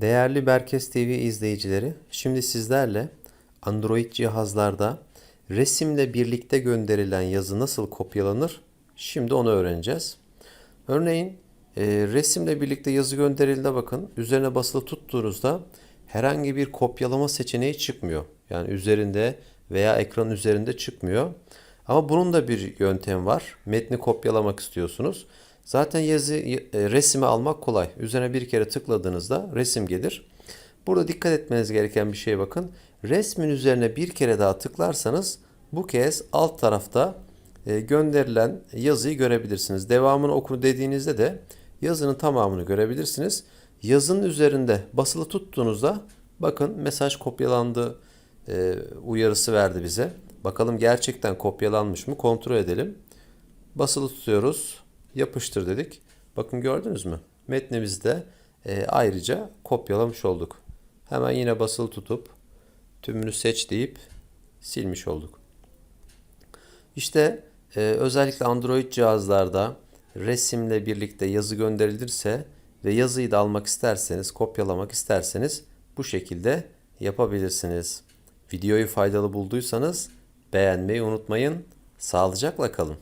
Değerli Berkes TV izleyicileri, şimdi sizlerle Android cihazlarda resimle birlikte gönderilen yazı nasıl kopyalanır? Şimdi onu öğreneceğiz. Örneğin e, resimle birlikte yazı gönderildiğinde bakın üzerine basılı tuttuğunuzda herhangi bir kopyalama seçeneği çıkmıyor. Yani üzerinde veya ekran üzerinde çıkmıyor. Ama bunun da bir yöntem var. Metni kopyalamak istiyorsunuz. Zaten yazı e, resmi almak kolay. Üzerine bir kere tıkladığınızda resim gelir. Burada dikkat etmeniz gereken bir şey bakın. Resmin üzerine bir kere daha tıklarsanız bu kez alt tarafta e, gönderilen yazıyı görebilirsiniz. Devamını oku dediğinizde de yazının tamamını görebilirsiniz. Yazının üzerinde basılı tuttuğunuzda bakın mesaj kopyalandı e, uyarısı verdi bize. Bakalım gerçekten kopyalanmış mı kontrol edelim. Basılı tutuyoruz. Yapıştır dedik. Bakın gördünüz mü? Metnimizi de e, ayrıca kopyalamış olduk. Hemen yine basılı tutup tümünü seç deyip silmiş olduk. İşte e, özellikle Android cihazlarda resimle birlikte yazı gönderilirse ve yazıyı da almak isterseniz, kopyalamak isterseniz bu şekilde yapabilirsiniz. Videoyu faydalı bulduysanız beğenmeyi unutmayın. Sağlıcakla kalın.